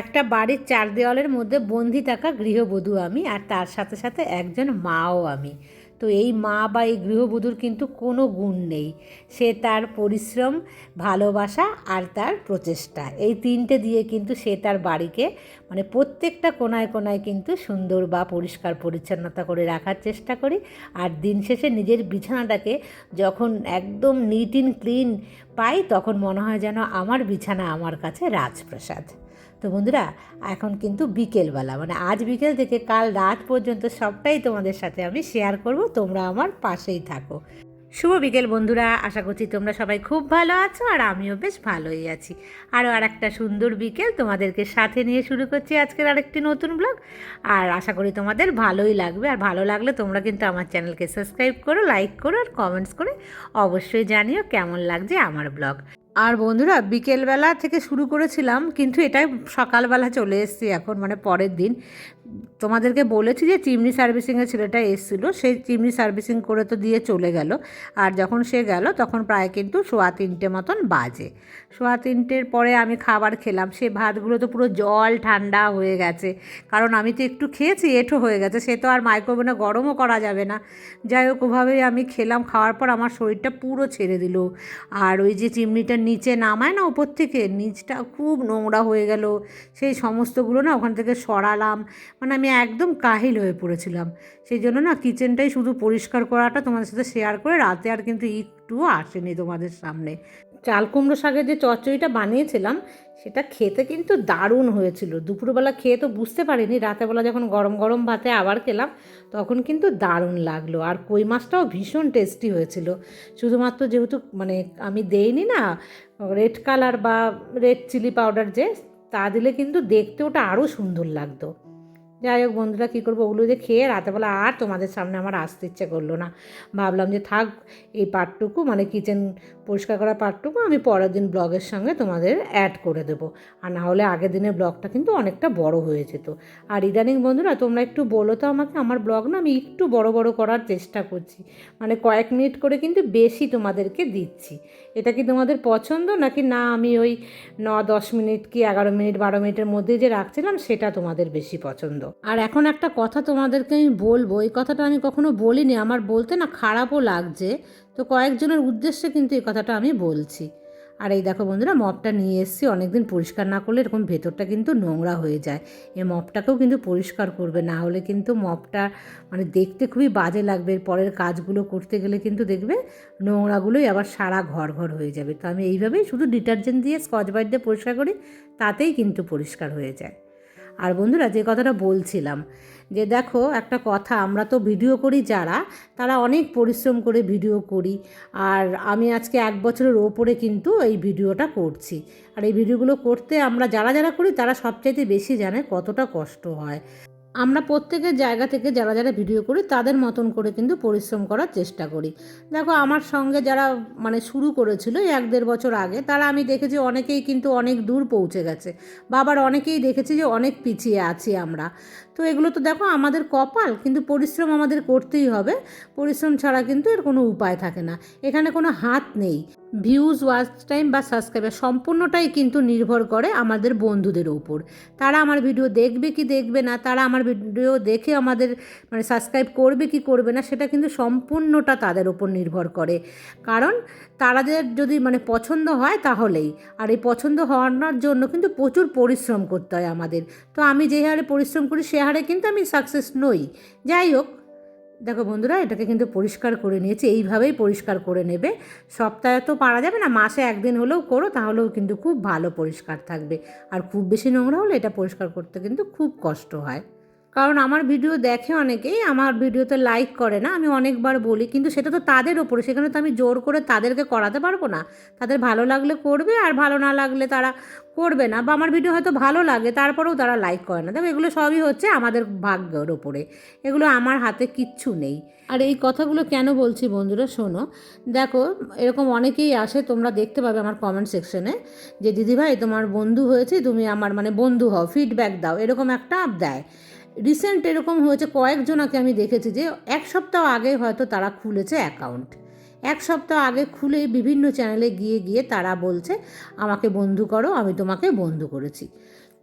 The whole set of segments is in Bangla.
একটা বাড়ির চার দেওয়ালের মধ্যে বন্দি থাকা গৃহবধূ আমি আর তার সাথে সাথে একজন মাও আমি। তো এই মা বা এই গৃহবধূর কিন্তু কোনো গুণ নেই। সে তার পরিশ্রম, ভালোবাসা আর তার প্রচেষ্টা। এই তিনটে দিয়ে কিন্তু সে তার বাড়িকে মানে প্রত্যেকটা কোনায় কোনায় কিন্তু সুন্দর বা পরিষ্কার, পরিচ্ছন্নতা করে রাখার চেষ্টা করি। আর দিন শেষে নিজের বিছানাটাকে যখন একদম নিট ইন ক্লিন পাই, তখন মনে হয় যেন আমার বিছানা আমার কাছে রাজপ্রাসাদ। তো বন্ধুরা, এখন কিন্তু বিকেলবেলা। মানে আজ বিকেল থেকে কাল রাত পর্যন্ত সবটাই তোমাদের সাথে আমি শেয়ার করব, তোমরা আমার পাশেই থাকো। শুভ বিকেল বন্ধুরা, আশা করছি তোমরা সবাই খুব ভালো আছো আর আমিও বেশ ভালোই আছি। আরও আর একটা সুন্দর বিকেল তোমাদেরকে সাথে নিয়ে শুরু করছি আজকের আরেকটি নতুন ব্লগ আর আশা করি তোমাদের ভালোই লাগবে। আর ভালো লাগলে তোমরা কিন্তু আমার চ্যানেলকে সাবস্ক্রাইব করো লাইক করো আর কমেন্টস করে অবশ্যই জানিও কেমন লাগছে আমার ব্লগ আর বন্ধুরা, বিকেলবেলা থেকে শুরু করেছিলাম, কিন্তু এটাই সকালবেলা চলে এসছি এখন মানে পরের দিন। তোমাদেরকে বলেছি যে চিমনি সার্ভিসিংয়ের ছেলেটা এসেছিল, সে চিমনি সার্ভিসিং করে তো দিয়ে চলে গেল। আর যখন সে গেল, তখন প্রায় কিন্তু সোয়া তিনটে মতন বাজে। সোয়া তিনটের পরে আমি খাবার খেলাম, সে ভাতগুলো তো পুরো জল ঠান্ডা হয়ে গেছে। কারণ আমি তো একটু খেয়েছি, এঁঠো হয়ে গেছে, সে তো আর মাইক্রোওভেনে গরমও করা যাবে না। যাই হোক, ওভাবেই আমি খেলাম, খাওয়ার পর আমার শরীরটা পুরো ছেড়ে দিল। আর ওই যে চিমনিটার নিচে নামায় না উপর থেকে, নিচটা খুব নোংরা হয়ে গেল। সেই সমস্তগুলো না ওখান থেকে সরালাম। মানে আমি একদম কাহিল হয়ে পড়েছিলাম। সেই জন্য না কিচেনটাই শুধু পরিষ্কার করাটা তোমাদের সাথে শেয়ার করে রাতে আর কিন্তু একটুও আসেনি তোমাদের সামনে। চাল কুমড়ো শাকের যে চচ্চড়িটা বানিয়েছিলাম, সেটা খেতে কিন্তু দারুণ হয়েছিল। দুপুরবেলা খেয়ে তো বুঝতে পারিনি, রাতেবেলা যখন গরম গরম ভাতে আবার খেলাম, তখন কিন্তু দারুণ লাগল। আর কই মাছটাও ভীষণ টেস্টি হয়েছিল। শুধুমাত্র যেহেতু মানে আমি দেইনি না রেড কালার বা রেড চিলি পাউডার যে, তা দিলে কিন্তু দেখতে ওটা আরও সুন্দর লাগতো। যাই হোক, বন্ধুরা কী করব? ওগুলো যে খেয়ে রাতেবেলা আর তোমাদের সামনে আমার আসতে ইচ্ছে করল না। ভাবলাম যে থাক, এই পার্টটুকু মানে কিচেন পরিষ্কার করা পার্টটুকু, আমি পরের দিন ব্লগের সঙ্গে তোমাদের অ্যাড করে দেবো। আর না হলে আগের দিনের ব্লগটা কিন্তু অনেকটা বড় হয়ে যেত। আর ইদানিং বন্ধুরা, তোমরা একটু বলো তো আমাকে, আমার ব্লগ না আমি একটু বড় বড় করার চেষ্টা করছি। মানে কয়েক মিনিট করে কিন্তু বেশি তোমাদেরকে দিচ্ছি। এটা কি তোমাদের পছন্দ? নাকি না, আমি ওই ন দশ মিনিট কি এগারো মিনিট, বারো মিনিটের মধ্যে যে রাখছিলাম, সেটা তোমাদের বেশি পছন্দ? আর এখন একটা কথা তোমাদেরকে আমি বলব, এই কথাটা আমি কখনো বলিনি, আমার বলতে না খারাপও লাগছে। তো কয়েকজনের উদ্দেশ্যে কিন্তু এই কথাটা আমি বলছি। আর এই দেখো বন্ধুরা, মপটা নিয়ে এসেছি, অনেকদিন পরিষ্কার না করলে এরকম ভেতরটা কিন্তু নোংরা হয়ে যায়। এই মপটাকেও কিন্তু পরিষ্কার করবে, না হলে কিন্তু মপটা মানে দেখতে খুবই বাজে লাগবে। পরের কাজগুলো করতে গেলে কিন্তু দেখবে নোংরাগুলোই আবার সারা ঘর ঘর হয়ে যাবে। তো আমি এইভাবেই শুধু ডিটারজেন্ট দিয়ে স্কচ ব্রাইট দিয়ে পরিষ্কার করি, তাতেই কিন্তু পরিষ্কার হয়ে যায়। আর বন্ধুরা যে কথাটা বলছিলাম, যে দেখো একটা কথা, আমরা তো ভিডিও করি যারা, তারা অনেক পরিশ্রম করে ভিডিও করি, আর আমি আজকে এক বছরের ওপরে কিন্তু এই ভিডিওটা করছি। আর এই ভিডিওগুলো করতে আমরা যারা যারা করি, তারা সবচাইতে বেশি জানে কতটা কষ্ট হয়। আমরা প্রত্যেকের জায়গা থেকে যারা যারা ভিডিও করি, তাদের মতন করে কিন্তু পরিশ্রম করার চেষ্টা করি। দেখো, আমার সঙ্গে যারা মানে শুরু করেছিল এক দেড় বছর আগে, তারা আমি দেখেছি অনেকেই কিন্তু অনেক দূর পৌঁছে গেছে। বাবার অনেকেই দেখেছি যে অনেক পিছিয়ে আছি আমরা। তো এগুলো তো দেখো আমাদের কপাল, কিন্তু পরিশ্রম আমাদের করতেই হবে। পরিশ্রম ছাড়া কিন্তু এর কোনো উপায় থাকে না। এখানে কোনো হাত নেই। ভিউজ ওয়াচ টাইম বা সাবস্ক্রাইবার সম্পূর্ণটাই কিন্তু নির্ভর করে আমাদের বন্ধুদের ওপর। তারা আমার ভিডিও দেখবে কি দেখবে না, তারা আমার ভিডিও দেখে আমাদের মানে সাবস্ক্রাইব করবে কি করবে না, সেটা কিন্তু সম্পূর্ণটা তাদের ওপর নির্ভর করে। কারণ তারাদের যদি মানে পছন্দ হয় তাহলেই। আর এই পছন্দ হওয়ার জন্য কিন্তু প্রচুর পরিশ্রম করতে হয় আমাদের। তো আমি যে হারে পরিশ্রম করি সে হারে কিন্তু আমি সাকসেস নই। যাই হোক, দেখো বন্ধুরা, এটাকে কিন্তু পরিষ্কার করে নিয়েছি, এইভাবেই পরিষ্কার করে নেবে। সপ্তাহে তো পারা যাবে না, মাসে একদিন হলেও করো, তাহলেও কিন্তু খুব ভালো পরিষ্কার থাকবে। আর খুব বেশি নোংরা হলে এটা পরিষ্কার করতে কিন্তু খুব কষ্ট হয়। কারণ আমার ভিডিও দেখে অনেকেই আমার ভিডিওতে লাইক করে না, আমি অনেকবার বলি, কিন্তু সেটা তো তাদের ওপরে সেখানে তো আমি জোর করে তাদেরকে করাতে পারব না। তাদের ভালো লাগলে করবে আর ভালো না লাগলে তারা করবে না, বা আমার ভিডিও হয়তো ভালো লাগে, তারপরেও তারা লাইক করে না। দেখো, এগুলো সবই হচ্ছে আমাদের ভাগ্যের ওপরে এগুলো আমার হাতে কিচ্ছু নেই। আর এই কথাগুলো কেন বলছি বন্ধুরা, শোনো, দেখো, এরকম অনেকেই আসে, তোমরা দেখতে পাবে আমার কমেন্ট সেকশনে যে, দিদিভাই, তোমার বন্ধু হয়েছে, তুমি আমার মানে বন্ধু হও ফিডব্যাক দাও। এরকম একটা দেয়। রিসেন্ট এরকম হয়েছে, কয়েকজনাকে আমি দেখেছি যে এক সপ্তাহ আগে হয়তো তারা খুলেছে অ্যাকাউন্ট এক সপ্তাহ আগে খুলে বিভিন্ন চ্যানেলে গিয়ে গিয়ে তারা বলছে, আমাকে বন্ধু করো, আমি তোমাকে বন্ধু করেছি।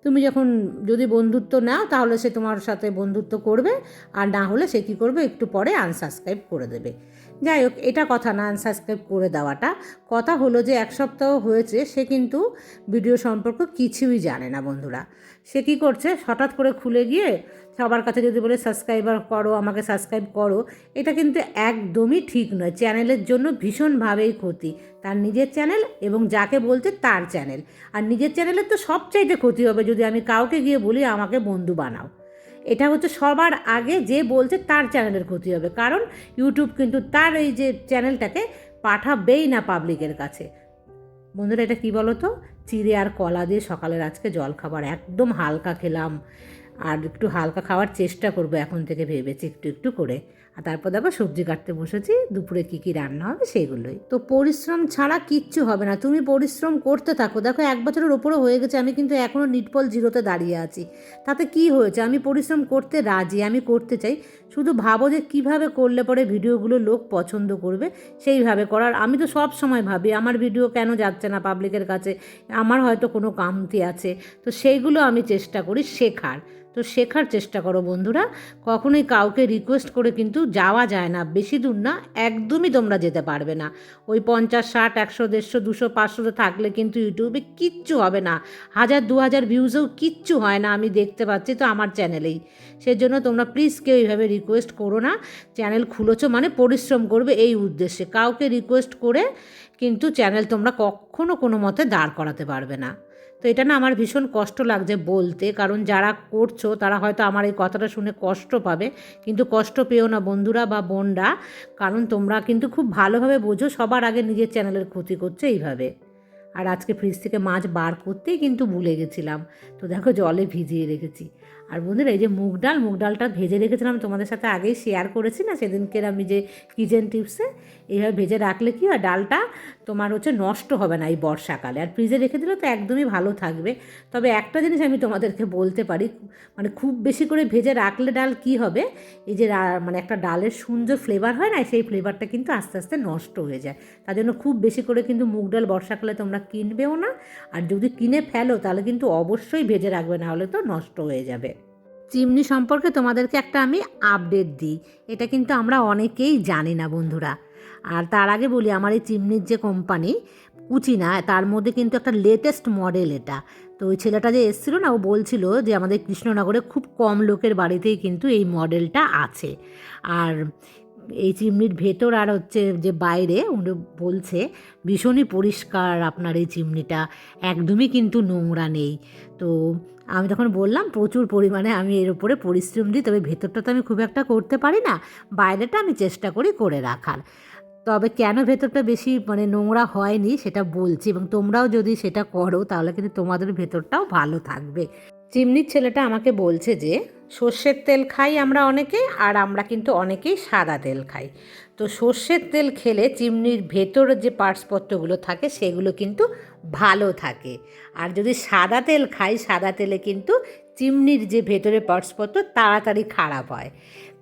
তুমি যখন যদি বন্ধুত্ব নাও, তাহলে সে তোমার সাথে বন্ধুত্ব করবে, আর না হলে সে কী করবে, একটু পরে আনসাবস্ক্রাইব করে দেবে। যাই হোক, এটা কথা না আনসাবস্ক্রাইব করে দেওয়াটা। কথা হলো যে, এক সপ্তাহ হয়েছে, সে কিন্তু ভিডিও সম্পর্ক কিছুই জানে না বন্ধুরা। সে কী করছে? হঠাৎ করে খুলে গিয়ে সবার কাছে যদি বলে, সাবস্ক্রাইবার করো, আমাকে সাবস্ক্রাইব করো, এটা কিন্তু একদমই ঠিক নয়। চ্যানেলের জন্য ভীষণভাবেই ক্ষতি। তার নিজের চ্যানেল এবং যাকে বলছে তার চ্যানেল। আর নিজের চ্যানেলের তো সবচাইতে ক্ষতি হবে যদি আমি কাউকে গিয়ে বলি, আমাকে বন্ধু বানাও। এটা হচ্ছে সবার আগে যে বলছে তার চ্যানেলের ক্ষতি হবে। কারণ ইউটিউব কিন্তু তার এই যে চ্যানেলটাকে পাঠাবেই না পাবলিকের কাছে। বন্ধুরা, এটা কী বলো তো চিড়ে আর কলা দিয়ে সকালের আজকে জল খাবার একদম হালকা খেলাম। আর একটু হালকা খাওয়ার চেষ্টা করব এখন থেকে ভেবেছি একটু একটু করে। আর তারপর দেখো সবজি কাটতে বসেছি, দুপুরে কী কী রান্না হবে সেগুলোই। তো পরিশ্রম ছাড়া কিচ্ছু হবে না, তুমি পরিশ্রম করতে থাকো। দেখো এক বছরের ওপরও হয়ে গেছে, আমি কিন্তু এখনও নিটপল জিরোতে দাঁড়িয়ে আছি। তাতে কি হয়েছে? আমি পরিশ্রম করতে রাজি, আমি করতে চাই। শুধু ভাবো যে কীভাবে করলে পরে ভিডিওগুলো লোক পছন্দ করবে, সেইভাবে করার। আমি তো সব সময় ভাবি, আমার ভিডিও কেন যাচ্ছে না পাবলিকের কাছে? আমার হয়তো কোনো কামতি আছে। তো সেইগুলো আমি চেষ্টা করি শেখার। তো শেখার চেষ্টা করো বন্ধুরা। কখনোই কাউকে রিকোয়েস্ট করে কিন্তু যাওয়া যায় না। বেশি দূর না, একদমই তোমরা যেতে পারবে না। ওই পঞ্চাশ, ষাট, একশো, দেড়শো, দুশো পাঁচশোতে থাকলে কিন্তু ইউটিউবে কিচ্ছু হবে না। হাজার, দু হাজার ভিউজেও কিচ্ছু হয় না আমি দেখতে পাচ্ছি তো আমার চ্যানেলেই সেজন্য তোমরা প্লিজ কেউ এইভাবে রিকোয়েস্ট করো না। চ্যানেল খুলেছো মানে পরিশ্রম করবে এই উদ্দেশ্যে। কাউকে রিকোয়েস্ট করে কিন্তু চ্যানেল তোমরা কখনো কোনো মতে দাঁড় করাতে পারবে না। তো এটা না আমার ভীষণ কষ্ট লাগছে বলতে, কারণ যারা করছ তারা হয়তো আমার এই কথাটা শুনে কষ্ট পাবে, কিন্তু কষ্ট পেও না বন্ধুরা বা বোনরা, কারণ তোমরা কিন্তু খুব ভালোভাবে বোঝো সবার আগে নিজের চ্যানেলের ক্ষতি করছে এইভাবে। আর আজকে ফ্রিজ থেকে মাছ বার করতেই কিন্তু ভুলে গেছিলাম, তো দেখো জলে ভিজিয়ে রেখেছি। আর বন্ধুরা এই যে মুগ ডাল, মুগ ডালটা ভেজে রেখেছিলাম, তোমাদের সাথে আগেই শেয়ার করেছি না সেদিনকের আমি যে কিচেন টিপসে এইভাবে ভেজে রাখলে কি হয়? ডালটা তোমার হচ্ছে নষ্ট হবে না এই বর্ষাকালে। আর ফ্রিজে রেখে দিলে তো একদমই ভালো থাকবে। তবে একটা জিনিস আমি তোমাদেরকে বলতে পারি মানে খুব বেশি করে ভেজে রাখলে ডাল কি হবে? এই যে মানে একটা ডালের সুন্দর ফ্লেভার হয় না, সেই ফ্লেভারটা কিন্তু আস্তে আস্তে নষ্ট হয়ে যায়। তার জন্য খুব বেশি করে কিন্তু মুগ ডাল বর্ষাকালে তোমরা কিনবেও না। আর যদি কিনে ফেলো, তাহলে কিন্তু অবশ্যই ভেজে রাখবে, না হলে তো নষ্ট হয়ে যাবে। চিমনি সম্পর্কে তোমাদেরকে একটা আমি আপডেট দিই। এটা কিন্তু আমরা অনেকেই জানি না বন্ধুরা। আর তার আগে বলি, আমার এই চিমনির যে কোম্পানি কুচিনা তার মধ্যে কিন্তু একটা লেটেস্ট মডেল এটা। তো ওই ছেলেটা যে এসেছিল না, ও বলছিল যে আমাদের কৃষ্ণনগরে খুব কম লোকের বাড়িতেই কিন্তু এই মডেলটা আছে। আর এই চিমনির ভেতর আর হচ্ছে যে বাইরে, উনি বলছে, ভীষণই পরিষ্কার আপনার এই চিমনিটা, একদমই কিন্তু নোংরা নেই। তো আমি তখন বললাম, প্রচুর পরিমাণে আমি এর উপরে পরিশ্রম দিই, তবে ভেতরটা তো আমি খুব একটা করতে পারি না, বাইরেটা আমি চেষ্টা করি করে রাখার। তবে কেন ভেতরটা বেশি মানে নোংরা হয়নি সেটা বলছি এবং তোমরাও যদি সেটা করো তাহলে কিন্তু তোমাদের ভেতরটাও ভালো থাকবে। চিমনির ছেলেটা আমাকে বলছে যে, সর্ষের তেল খাই আমরা অনেকে আর আমরা কিন্তু অনেকেই সাদা তেল খাই। তো সর্ষের তেল খেলে চিমনির ভেতরের যে পার্টসপত্রগুলো থাকে সেগুলো কিন্তু ভালো থাকে। আর যদি সাদা তেল খাই, সাদা তেলে কিন্তু চিমনির যে ভেতরে পার্টসপত্র তাড়াতাড়ি খারাপ হয়।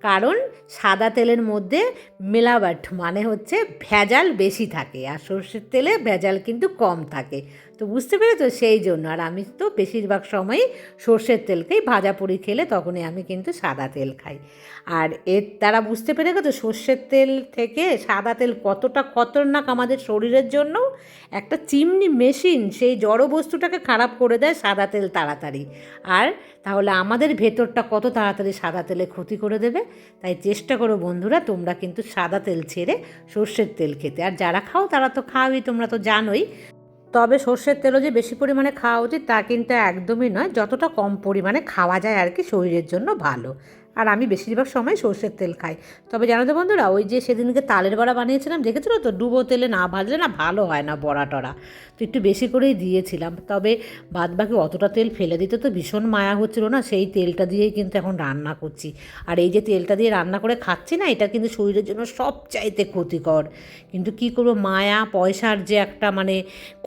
কারণ সাদা তেলের মধ্যে মেলাবাট মানে হচ্ছে ভেজাল বেশি থাকে আর সর্ষের তেলে ভেজাল কিন্তু কম থাকে। তো বুঝতে পেরেছ সেই জন্য। আর আমি তো বেশিরভাগ সময়ই সর্ষের তেলকেই ভাজা পুরি খেলে তখনই আমি কিন্তু সাদা তেল খাই। আর এর তারা বুঝতে পেরে গেছো সর্ষের তেল থেকে সাদা তেল কতটা খতরনাক আমাদের শরীরের জন্য? একটা চিমনি মেশিন সেই জড় বস্তুটাকে খারাপ করে দেয় সাদা তেল তাড়াতাড়ি। আর তাহলে আমাদের ভেতরটা কত তাড়াতাড়ি সাদা তেলে ক্ষতি করে দেবে? তাই চেষ্টা করো বন্ধুরা, তোমরা কিন্তু সাদা তেল ছেড়ে সর্ষের তেল খেতে। আর যারা খাও তারা তো খাওয়াই তোমরা তো জানোই। তবে সর্ষের তেলও যে বেশি পরিমাণে খাওয়া উচিত তা কিন্তু একদমই নয়। যতটা কম পরিমাণে খাওয়া যায় আর কি, শরীরের জন্য ভালো। আর আমি বেশিরভাগ সময় সর্ষের তেল খাই। তবে জানো তো বন্ধুরা, ওই যে সেদিনকে তালের বড়া বানিয়েছিলাম, দেখেছিলো তো? ডুবো তেলে না ভাজলে না ভালো হয় না বড়া টড়া। তো একটু বেশি করেই দিয়েছিলাম। তবে বাদ বাকি অতটা তেল ফেলে দিতে তো ভীষণ মায়া হচ্ছিল না, সেই তেলটা দিয়েই কিন্তু এখন রান্না করছি। আর এই যে তেলটা দিয়ে রান্না করে খাচ্ছি না, এটা কিন্তু শরীরের জন্য সবচাইতে ক্ষতিকর। কিন্তু কি করব, মায়া, পয়সার যে একটা মানে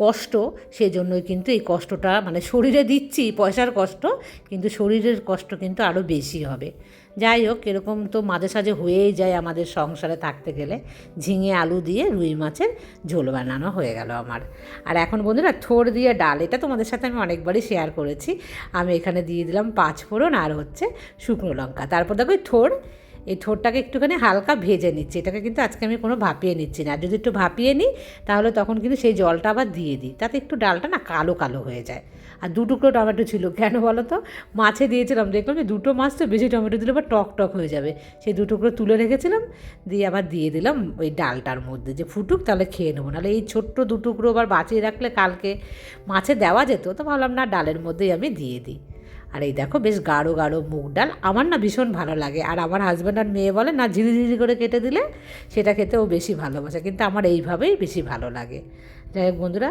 কষ্ট, সেজন্যই কিন্তু এই কষ্টটা মানে শরীরে দিচ্ছি, পয়সার কষ্ট, কিন্তু শরীরের কষ্ট কিন্তু আরও বেশি হবে। যাই হোক, এরকম তো মাঝে সাঝে হয়েই যায় আমাদের সংসারে থাকতে গেলে। ঝিঙে, আলু দিয়ে রুই মাছের ঝোল বানানো হয়ে গেল আমার। আর এখন বন্ধুরা, থোর দিয়ে ডাল, এটা তোমাদের সাথে আমি অনেকবারই শেয়ার করেছি। আমি এখানে দিয়ে দিলাম পাঁচ ফোড়ন আর হচ্ছে শুকনো লঙ্কা। তারপর দেখো থোর, এই থোরটাকে একটুখানি হালকা ভেজে নিচ্ছি। এটাকে কিন্তু আজকে আমি কোনো ভাপিয়ে নিচ্ছি না। যদি একটু ভাপিয়ে নিই, তাহলে তখন কিন্তু সেই জলটা আবার দিয়ে দিই। তাতে একটু ডালটা না কালো কালো হয়ে যায়। আর দু টুকরো টমেটো ছিল। কেন বলো তো মাছে দিয়েছিলাম, দেখলাম যে দুটো মাছ তো বেশি টমেটো দিলে আবার টক টক হয়ে যাবে। সেই দু টুকরো তুলে রেখেছিলাম, দিয়ে আবার দিয়ে দিলাম ওই ডালটার মধ্যে। যে ফুটুক তাহলে খেয়ে নেব, নাহলে এই ছোট্ট দু টুকরো আবার বাঁচিয়ে রাখলে কালকে মাছে দেওয়া যেত, তো ভাবলাম না ডালের মধ্যেই আমি দিয়ে দিই। আর এই দেখো বেশ গাঢ় গাঢ় মুগ ডাল, আমার না ভীষণ ভালো লাগে। আর আমার হাজব্যান্ড আর মেয়ে বলে না ঝিরি ঝিরি করে কেটে দিলে, সেটা খেতেও বেশি ভালোবাসে, কিন্তু আমার এইভাবেই বেশি ভালো লাগে। যাই হোক বন্ধুরা,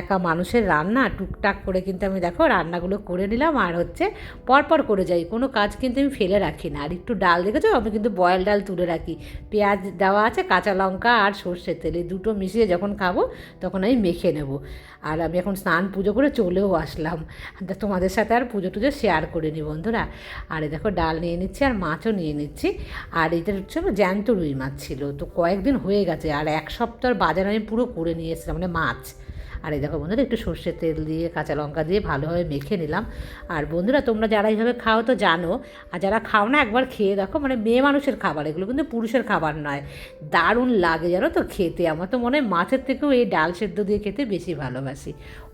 একা মানুষের রান্না টুকটাক করে কিন্তু আমি দেখো রান্নাগুলো করে নিলাম আর হচ্ছে পরপর করে যাই। কোনো কাজ কিন্তু আমি ফেলে রাখি না। আর একটু ডাল দেখেছ? আমি কিন্তু বয়েল ডাল তুলে রাখি। পেঁয়াজ দেওয়া আছে, কাঁচা লঙ্কা আর সর্ষের তেল। এই দুটো মিশিয়ে যখন খাব তখন আমি মেখে নেব। আর আমি এখন স্নান পুজো করে চলেও আসলাম। তোমাদের সাথে আর পুজো টুজো শেয়ার করে নিই বন্ধুরা। আর দেখো ডাল নিয়ে নিচ্ছি আর মাছও নিয়ে নিচ্ছি। আর এটা হচ্ছে জ্যান্ত রুই মাছ ছিল। তো কয়েকদিন হয়ে গেছে। আর এক সপ্তাহ বাজার আমি পুরো করে নিয়ে এসেছিলাম। মানে মাছ। আর এই দেখো বন্ধুরা, একটু সর্ষের তেল দিয়ে, কাঁচা লঙ্কা দিয়ে ভালোভাবে মেখে নিলাম। আর বন্ধুরা, তোমরা যারা এইভাবে খাও তো জানো, আর যারা খাও না, একবার খেয়ে দেখো মানে মেয়ে মানুষের খাবার, এগুলো কিন্তু পুরুষের খাবার নয়। দারুণ লাগে, জানো তো খেতে। আমার তো মনে হয় মাছের থেকেও এই ডাল সেদ্ধ দিয়ে খেতে বেশি ভালোবাসি।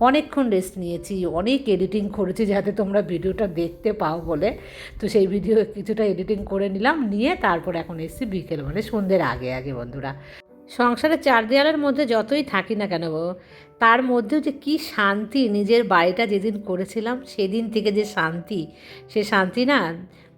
অনেকক্ষণ রেস্ট নিয়েছি, অনেক এডিটিং করেছি যাতে তোমরা ভিডিওটা দেখতে পাও বলে। তো সেই ভিডিও কিছুটা এডিটিং করে নিলাম, নিয়ে তারপর এখন এসেছি বিকেল মানে সন্ধ্যের আগে আগে বন্ধুরা। সংসারের চার দেয়ালের মধ্যে যতই থাকি না কেন তার মধ্যেও যে কি শান্তি নিজের বাড়িটা যেদিন করেছিলাম, সেদিন থেকে যে শান্তি, সে শান্তি না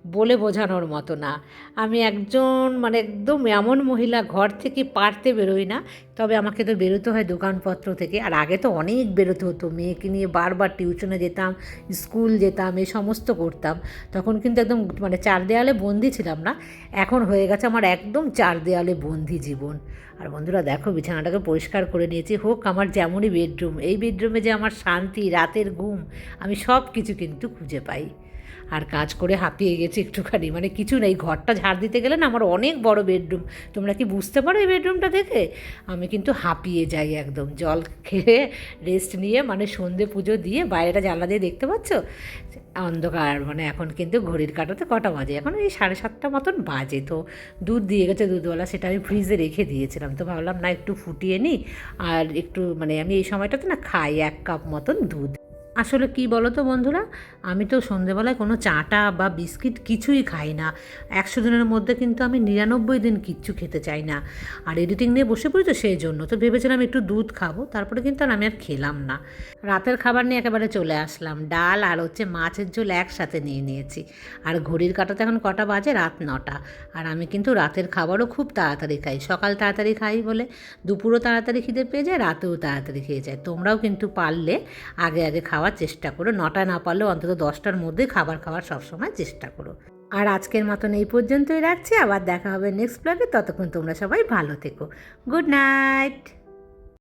বলে বোঝানোর মতো না। আমি একজন মানে একদম এমন মহিলা ঘর থেকে পারতে বেরোই না। তবে আমাকে তো বেরোতে হয় দোকানপত্র থেকে। আর আগে তো অনেক বেরোতে হতো। মেয়েকে নিয়ে বারবার টিউশনে যেতাম, স্কুল যেতাম এই সমস্ত করতাম। তখন কিন্তু একদম মানে চার দেয়ালে বন্দি ছিলাম না। এখন হয়ে গেছে আমার একদম চার দেয়ালে বন্দি জীবন। আর বন্ধুরা দেখো, বিছানাটাকে পরিষ্কার করে নিয়েছি। হোক, আমার যেমনই বেডরুম, এই বেডরুমে যে আমার শান্তি, রাতের ঘুম, আমি সব কিছু কিন্তু খুঁজে পাই। আর কাজ করে হাঁপিয়ে গেছি একটুখানি। মানে কিছু নেই, ঘরটা ঝাড় দিতে গেলে না আমার অনেক বড় বেডরুম। তোমরা কি বুঝতে পারো এই বেডরুমটা দেখে? আমি কিন্তু হাঁপিয়ে যাই একদম। জল খেয়ে রেস্ট নিয়ে মানে সন্ধে পুজো দিয়ে বাইরেটা জানলা দিয়ে দেখতে পাচ্ছ? অন্ধকার মানে এখন কিন্তু ঘড়ির কাটাতে কটা বাজে? এখন এই সাড়ে সাতটা মতন বাজে তো। দুধ দিয়ে গেছে দুধওয়ালা, সেটা আমি ফ্রিজে রেখে দিয়েছিলাম। তো ভাবলাম না, একটু ফুটিয়ে নিই। আর একটু মানে আমি এই সময়টাতে না খাই এক কাপ মতন দুধ। আসলে কি বলো তো বন্ধুরা? আমি তো সন্ধেবেলায় কোনো চাটা বা বিস্কিট কিছুই খাই না। একশো দিনের মধ্যে কিন্তু আমি নিরানব্বই দিন কিচ্ছু খেতে চাই না। আর এডিটিং নিয়ে বসে পড়ি তো সেই জন্য তো ভেবেছিলাম একটু দুধ খাব, তারপরে কিন্তু আর আমি আর খেলাম না। রাতের খাবার নিয়ে একেবারে চলে আসলাম। ডাল আর হচ্ছে মাছের ঝোল একসাথে নিয়ে নিয়েছি। আর ঘড়ির কাটাতে এখন কটা বাজে? রাত নটা। আর আমি কিন্তু রাতের খাবারও খুব তাড়াতাড়ি খাই। সকাল তাড়াতাড়ি খাই বলে দুপুরও তাড়াতাড়ি খিদে পেয়ে যায়, রাতেও তাড়াতাড়ি খেয়ে যায়। তোমরাও কিন্তু পারলে আগে আগে খাওয়ার চেষ্টা করো। নটা না পারলেও অন্তত দশটার মধ্যে খাবার খাওয়ার সবসময় চেষ্টা করো। আর আজকের মতন এই পর্যন্তই রাখছি। আবার দেখা হবে নেক্সট ব্লগে ততক্ষণ তোমরা সবাই ভালো থেকো। Good night